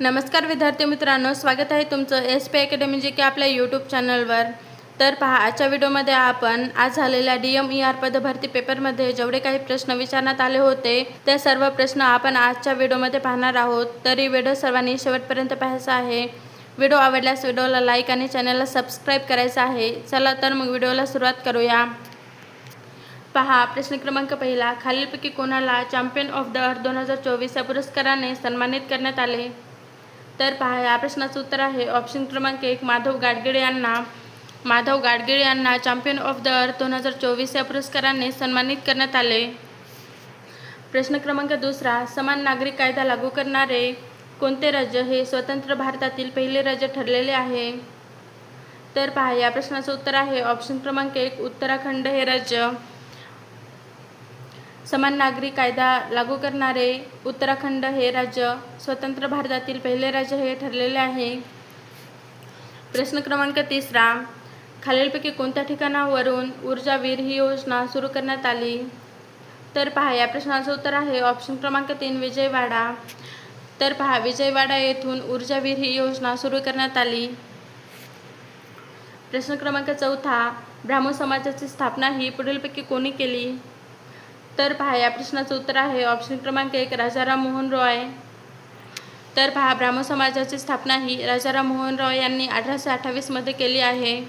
नमस्कार विद्यार्थी मित्रांनो स्वागत आहे तुमचं एस पी अकॅडमी जे की आपल्या यूट्यूब चॅनलवर तर पहा आजच्या व्हिडिओमध्ये आपण आज झालेल्या डी एम ई आर पदभरती पेपरमध्ये जेवढे काही प्रश्न विचारण्यात आले होते ते सर्व प्रश्न आपण आजच्या व्हिडिओमध्ये पाहणार आहोत. तरी व्हिडिओ सर्वांनी शेवटपर्यंत पाहायचा आहे. व्हिडिओ आवडल्यास व्हिडिओला लाईक आणि चॅनलला सबस्क्राईब करायचं आहे. चला तर मग व्हिडिओला सुरुवात करूया. पहा प्रश्न क्रमांक पहिला खालीलपैकी कोणाला चॅम्पियन ऑफ द अर्थ दोन हजार चोवीस या पुरस्काराने सन्मानित करण्यात आले? तर पहा या प्रश्नाचं उत्तर आहे. ऑप्शन क्रमांक एक माधव गाडगिळे यांना माधव गाडगिळे यांना चॅम्पियन ऑफ द अर्थ दोन हजार चोवीस या पुरस्काराने सन्मानित करण्यात आले. प्रश्न क्रमांक दुसरा समान नागरिक कायदा लागू करणारे कोणते राज्य हे स्वतंत्र भारतातील पहिले राज्य ठरलेले आहे? तर पहा या प्रश्नाचं उत्तर आहे. ऑप्शन क्रमांक एक उत्तराखंड हे राज्य. समान नागरिक कायदा लागू करणारे उत्तराखंड हे राज्य स्वतंत्र भारतातील पहिले राज्य हे ठरलेले आहे. प्रश्न क्रमांक तिसरा खालीलपैकी कोणत्या ठिकाणावरून ऊर्जावीर ही योजना सुरू करण्यात आली? तर पहा या प्रश्नाचं उत्तर आहे ऑप्शन क्रमांक तीन विजयवाडा. तर पहा विजयवाडा येथून ऊर्जावीर ही योजना सुरू करण्यात आली. प्रश्न क्रमांक चौथा ब्राह्मण समाजाची स्थापना ही पुढीलपैकी कोणी केली? तर पहा या प्रश्नाचं उत्तर आहे. ऑप्शन क्रमांक एक राजाराम मोहन रॉय. तर पहा ब्राह्मण समाजाची स्थापना ही राजाराम मोहन रॉय यांनी अठराशे अठ्ठावीसमध्ये केली आहे.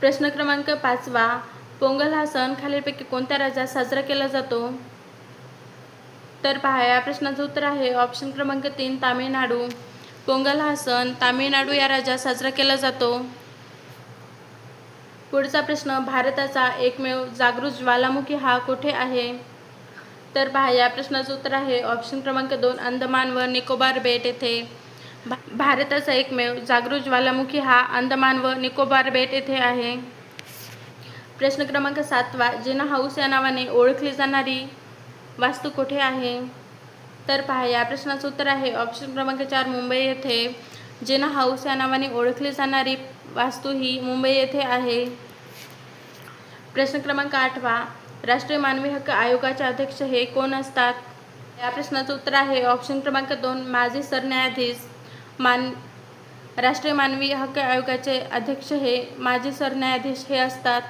प्रश्न क्रमांक पाचवा पोंगल हा सण खालीलपैकी कोणत्या राज्यात साजरा केला जातो? तर पहा या प्रश्नाचं उत्तर आहे. ऑप्शन क्रमांक तीन तामिळनाडू. पोंगल हा सण तामिळनाडू या राज्यात साजरा केला जातो. पुढचा प्रश्न भारताचा एकमेव जागृत ज्वालामुखी हा कुठे आहे? तर पहा या प्रश्नाचं उत्तर आहे ऑप्शन क्रमांक दोन अंदमान व निकोबार बेट येथे. भा भारताचा एकमेव जागृत ज्वालामुखी हा अंदमान व निकोबार बेट येथे आहे. प्रश्न क्रमांक सातवा जिना हाऊस या नावाने ओळखली जाणारी वास्तू कुठे आहे? तर पहा या प्रश्नाचं उत्तर आहे ऑप्शन क्रमांक चार मुंबई येथे. जिना हाऊस या नावाने ओळखली जाणारी वास्तू ही मुंबई येथे आहे. प्रश्न क्रमांक आठवा. राष्ट्रीय मानवी हक्क आयोगाचे अध्यक्ष हे कोण असतात? या प्रश्नाचं उत्तर आहे ऑप्शन क्रमांक दोन माजी सरन्यायाधीश. मान राष्ट्रीय मानवी हक्क आयोगाचे अध्यक्ष हे माजी सरन्यायाधीश हे असतात.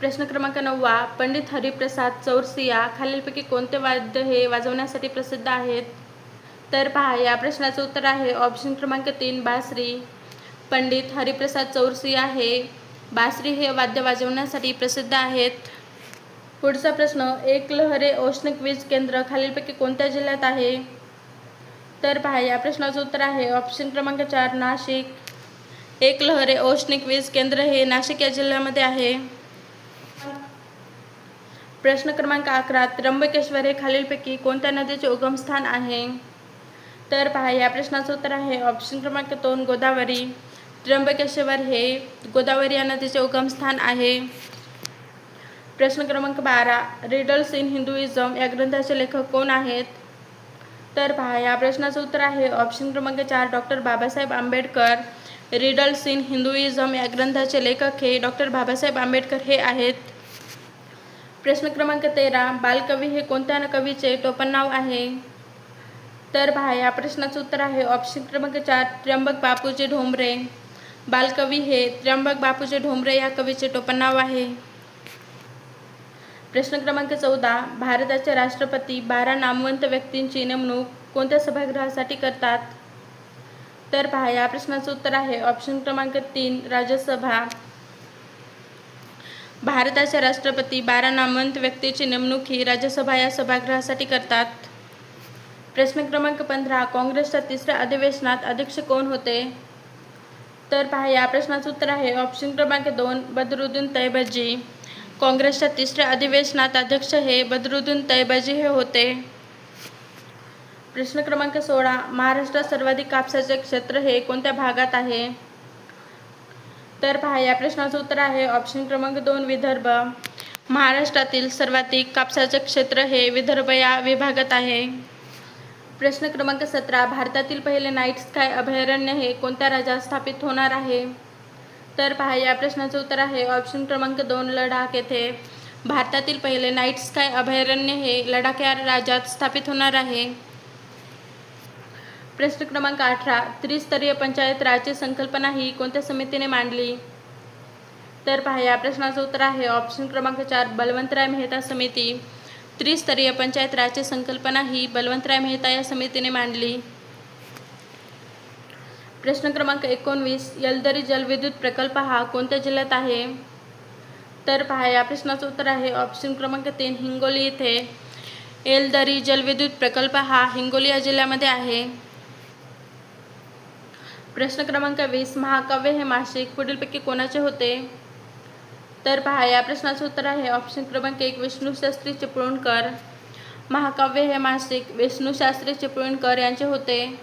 प्रश्न क्रमांक नववा पंडित हरिप्रसाद चौरसिया खालीलपैकी कोणते वाद्य हे वाजवण्यासाठी प्रसिद्ध आहेत? तर पहा या प्रश्नाचं उत्तर आहे ऑप्शन क्रमांक तीन बासरी. पंडित हरिप्रसाद चौरसिया हे बासरी हे वाद्य वाजवण्यासाठी प्रसिद्ध आहेत. पुढचा प्रश्न एक लहरे औष्णिक वीज केंद्र खालीलपैकी कोणत्या जिल्ह्यात आहे? तर पहा या प्रश्नाचं उत्तर आहे ऑप्शन क्रमांक चार नाशिक. एक लहरे औष्णिक वीज केंद्र हे नाशिक या जिल्ह्यामध्ये आहे. प्रश्न क्रमांक अकरा त्र्यंबकेश्वर हे खालीलपैकी कोणत्या नदीचे उगमस्थान आहे? तर पहा या प्रश्नाचं उत्तर आहे ऑप्शन क्रमांक दोन गोदावरी. त्र्यंबकेश्वर हे गोदावरी या नदीचे उगमस्थान आहे. प्रश्न क्रमांक बारा रिडल्स इन हिंदुइझम या ग्रंथाचे लेखक कोण आहेत? तर पहा या प्रश्नाचं उत्तर आहे ऑप्शन क्रमांक चार doctor Babasaheb Ambedkar. Riddles in Hinduism या ग्रंथाचे लेखक हे डॉक्टर बाबासाहेब आंबेडकर हे आहेत. प्रश्न क्रमांक तेरा बालकवी हे कोणत्या कवीचे टोपणनाव आहे? तर पहा या प्रश्नाचं उत्तर आहे ऑप्शन क्रमांक चार त्र्यंबक बापूजी ढोंबरे. बालकवी हे त्र्यंबक बापूजी ढोंबरे या कवीचे टोपणनाव आहे. प्रश्न क्रमांक चौदा भारताचे राष्ट्रपती बारा नामवंत व्यक्तींची नेमणूक कोणत्या सभागृहासाठी करतात? तर पहा या प्रश्नाचं उत्तर आहे. ऑप्शन क्रमांक तीन राज्यसभा. भारताचे राष्ट्रपती बारा नामवंत व्यक्तीची नेमणूक ही राज्यसभा या सभागृहासाठी करतात. प्रश्न क्रमांक पंधरा काँग्रेसच्या तिसऱ्या अधिवेशनात अध्यक्ष कोण होते? तर पहा या प्रश्नाचं उत्तर आहे. ऑप्शन क्रमांक दोन बदरुद्दीन तैबजी काँग्रेसच्या तिसऱ्या अधिवेशनात अध्यक्ष हे बदरुद्दीन तैबजी हे होते. प्रश्न क्रमांक सोळा महाराष्ट्रात सर्वाधिक कापसाचे क्षेत्र हे कोणत्या भागात आहे? तर पहा या प्रश्नाचं उत्तर आहे. ऑप्शन क्रमांक दोन विदर्भ. महाराष्ट्रातील सर्वाधिक कापसाचे क्षेत्र हे विदर्भ या विभागात आहे. प्रश्न क्रमांक सतरा भारतातील पहिले नाईट स्काय अभयारण्य हे कोणत्या राज्यात स्थापित होणार आहे? तर पहा या प्रश्नाचं उत्तर आहे ऑप्शन क्रमांक दोन लडाख येथे. भारतातील पहिले नाईट स्काय अभयारण्य हे लडाख या राज्यात स्थापित होणार आहे. प्रश्न क्रमांक अठरा त्रिस्तरीय पंचायत राज्य संकल्पना ही कोणत्या समितीने मांडली? तर पहा या प्रश्नाचं उत्तर आहे ऑप्शन क्रमांक चार बलवंतराय मेहता समिती. त्रिस्तरीय पंचायत राज्य संकल्पना ही बलवंतराय मेहता या समितीने मांडली. प्रश्न क्रमांक एकोणवीस यलदरी जलविद्युत प्रकल्प हा कोणत्या जिल्ह्यात आहे? तर पहा या प्रश्नाचं उत्तर आहे ऑप्शन क्रमांक तीन हिंगोली येथे. एलदरी जलविद्युत प्रकल्प हा हिंगोली या जिल्ह्यामध्ये आहे. प्रश्न क्रमांक वीस महाकाव्य हे मासिक पुढीलपैकी कोणाचे होते? तर पहा या प्रश्नाचं उत्तर आहे. ऑप्शन क्रमांक एक विष्णूशास्त्री चिपळूणकर. महाकाव्य हे मासिक. विष्णूशास्त्री चिपळूणकर यांचे होते.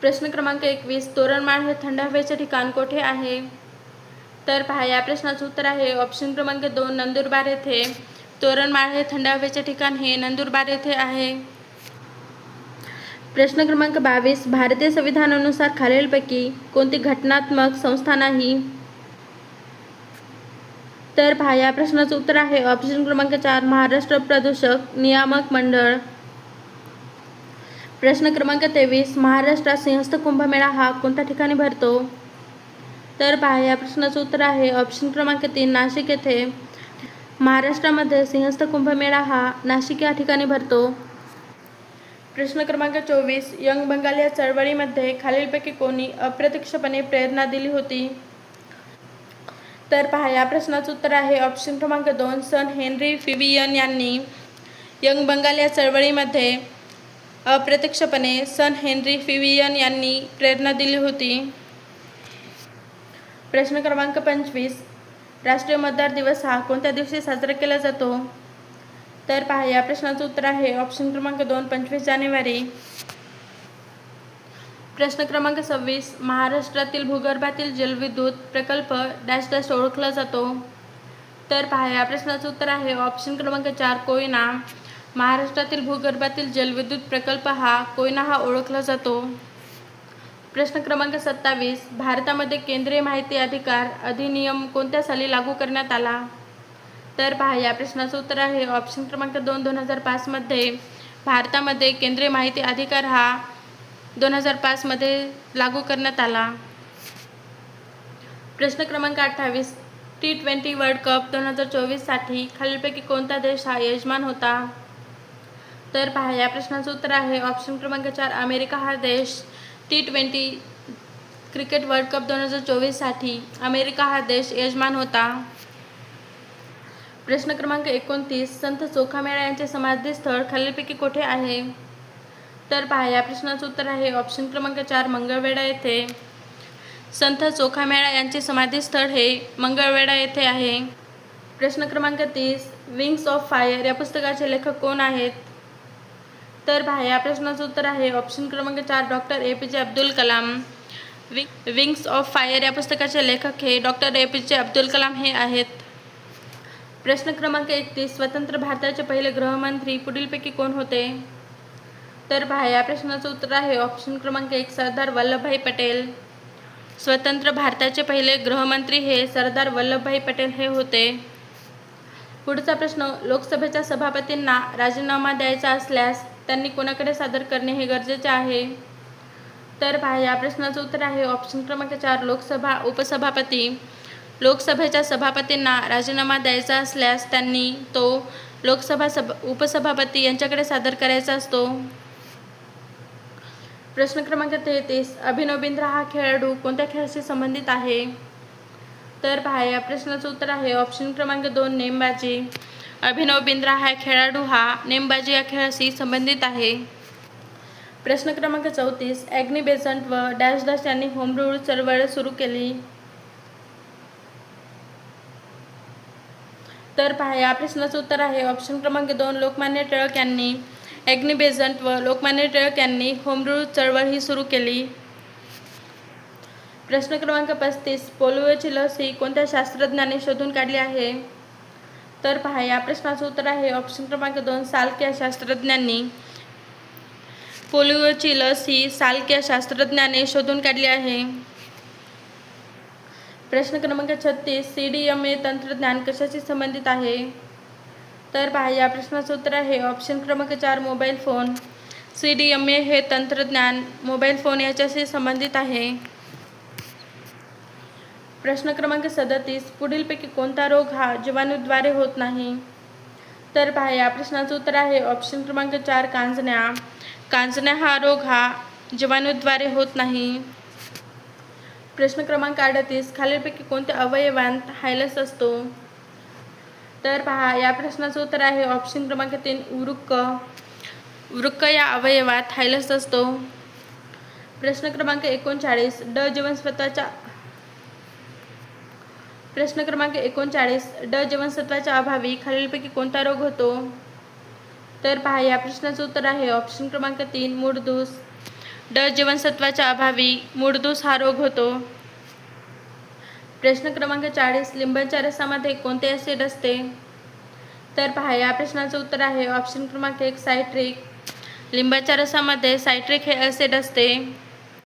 प्रश्न क्रमांक एकवीस तोरणमाळ हे थंड हवेचे ठिकाण कोठे आहे? तर पहा या प्रश्नाचं उत्तर आहे. ऑप्शन क्रमांक दोन नंदुरबार येथे. तोरणमाळ हे थंड हवेचे ठिकाण हे नंदुरबार येथे आहे. प्रश्न क्रमांक बावीस भारतीय संविधानानुसार खालीलपैकी कोणती घटनात्मक संस्था नाही? तर पहा या प्रश्नाचं उत्तर आहे. ऑप्शन क्रमांक चार महाराष्ट्र प्रदूषक नियामक मंडळ. प्रश्न क्रमांक तेवीस महाराष्ट्रात सिंहस्थ कुंभमेळा हा कोणत्या ठिकाणी भरतो? तर पहा या प्रश्नाचं उत्तर आहे. ऑप्शन क्रमांक तीन नाशिक येथे. महाराष्ट्रामध्ये सिंहस्थ कुंभमेळा हा नाशिक या ठिकाणी भरतो. प्रश्न क्रमांक चोवीस यंग बंगाल या चळवळीमध्ये खालीलपैकी कोणी अप्रत्यक्षपणे प्रेरणा दिली होती? तर पहा या प्रश्नाचं उत्तर आहे ऑप्शन क्रमांक दोन सन हेनरी फिवियन यांनी यंग बंगाल या चळवळीमध्ये अप्रत्यक्षपणे सन हेनरी फिवियन यांनी प्रेरणा दिली होती. प्रश्न क्रमांक पंचवीस राष्ट्रीय मतदार दिवस हा कोणत्या दिवशी साजरा केला जातो? तर पहा या प्रश्नाचं उत्तर आहे ऑप्शन क्रमांक दोन पंचवीस जानेवारी. प्रश्न क्रमांक सव्वीस महाराष्ट्रातील भूगर्भातील जलविद्युत प्रकल्प डॅश डॅश ओळखला जातो. तर पहा या प्रश्नाचं उत्तर आहे ऑप्शन क्रमांक चार कोयना. महाराष्ट्रातील भूगर्भातील जलविद्युत प्रकल्प हा कोयना हा ओळखला जातो. प्रश्न क्रमांक सत्तावीस भारतामध्ये केंद्रीय माहिती अधिकार अधिनियम कोणत्या साली लागू करण्यात आला? तर पहा या प्रश्नाचं उत्तर आहे ऑप्शन क्रमांक दोन दोन हजार पाचमध्ये भारतामध्ये केंद्रीय माहिती अधिकार हा दोन हजार पाचमध्ये लागू करण्यात आला. प्रश्न क्रमांक अठ्ठावीस टी ट्वेंटी वर्ल्ड कप दोन हजार चोवीससाठी खालीलपैकी कोणता देश हा यजमान होता? तर पहा या प्रश्नाचं उत्तर आहे ऑप्शन क्रमांक चार अमेरिका हा देश. T twenty cricket world cup दोन हजार चोवीससाठी अमेरिका हा देश यजमान होता. प्रश्न क्रमांक एकोणतीस संत चोखामेळा यांचे समाधी स्थळ खालीलपैकी कुठे आहे? तर पहा. या प्रश्नाचं उत्तर आहे. ऑप्शन क्रमांक चार मंगळवेढा येथे. संत चोखामेळा यांचे समाधी स्थळ हे मंगळवेढा येथे आहे. प्रश्न क्रमांक तीस विंग्स ऑफ फायर या पुस्तकाचे लेखक कोण आहेत? तर पहा या प्रश्नाचं उत्तर आहे. ऑप्शन क्रमांक चार doctor A P J Abdul Kalam. Wing wings of fire या पुस्तकाचे लेखक हे doctor A P J Abdul Kalam हे आहेत. प्रश्न क्रमांक एकतीस स्वतंत्र भारताचे पहिले गृहमंत्री पुढीलपैकी कोण होते? तर पहा या प्रश्नाचं उत्तर आहे. ऑप्शन क्रमांक एक सरदार वल्लभभाई पटेल. स्वतंत्र भारताचे पहिले गृहमंत्री हे सरदार वल्लभभाई पटेल हे होते. पुढचा प्रश्न लोकसभेच्या सभापतींना राजीनामा द्यायचा असल्यास त्यांनी कोणाकडे सादर करणे हे गरजेचे आहे? तर पहा या प्रश्नाचं उत्तर आहे. ऑप्शन क्रमांक चार लोकसभा उपसभापती. लोकसभेच्या सभापतींना राजीनामा द्यायचा असल्यास त्यांनी तो लोकसभा सभा उपसभापती यांच्याकडे सादर करायचा असतो. प्रश्न क्रमांक तेहतीस. अभिनव बिंद्रा हा खेळाडू कोणत्या खेळाशी संबंधित आहे? तर पहा या प्रश्नाचं उत्तर आहे ऑप्शन क्रमांक दोन नेमबाजी. अभिनव बिंद्रा हा खेळाडू हा नेमबाजी या खेळाशी संबंधित आहे. प्रश्न क्रमांक चौतीस. ॲग्नी बेझंट व डॅश डॅश यांनी होम रूल चळवळ सुरू केली. तर पहा या प्रश्नाचं उत्तर आहे ऑप्शन क्रमांक दोन लोकमान्य टिळक यांनी. ॲग्नी बेझंट व लोकमान्य टिळक यांनी होमरूल चळवळ ही सुरू केली. प्रश्न क्रमांक पस्तीस पोलिओची लस ही कोणत्या शास्त्रज्ञाने शोधून काढली आहे? तर पहा या प्रश्नाचं उत्तर आहे ऑप्शन क्रमांक दोन सालक्या शास्त्रज्ञांनी. पोलिओची लस ही सालक्या शास्त्रज्ञाने शोधून काढली आहे. प्रश्न क्रमांक छत्तीस सी डी एम ए तंत्रज्ञान कशाशी संबंधित आहे? तर पहा या प्रश्नाचं उत्तर आहे. ऑप्शन क्रमांक चार mobile phone C D M A हे तंत्रज्ञान. मोबाईल फोन याच्याशी संबंधित आहे. प्रश्न क्रमांक सदतीस पुढीलपैकी कोणता रोग हा जीवाणूद्वारे होत नाही? तर पहा या प्रश्नाचं उत्तर आहे. ऑप्शन क्रमांक चार कांजण्या. कांजण्या हा रोग हा जीवाणूद्वारे होत नाही. प्रश्न क्रमांक अडतीस खालीलपैकी कोणत्या अवयवांत हायलस असतो? तर पहा या प्रश्नाचं उत्तर आहे ऑप्शन क्रमांक तीन वृक्क. वृक्क या अवयवात हायलस असतो. प्रश्न क्रमांक एकोणचाळीस ड जीवनसत्वाच्या प्रश्न क्रमांक एकोणचाळीस ड जीवनसत्वाच्या अभावी खालीलपैकी कोणता रोग होतो? तर पहा या प्रश्नाचं उत्तर आहे ऑप्शन क्रमांक तीन मूळदूस ड जीवनसत्वाच्या अभावी मूळदूस हा रोग होतो. प्रश्न क्रमांक चाळीस लिंबाच्या रसामध्ये कोणते ॲसिड असते? तर पहा या प्रश्नाचं उत्तर आहे. ऑप्शन क्रमांक एक सायट्रिक लिंबाच्या रसामध्ये सायट्रिक हे ॲसिड असते.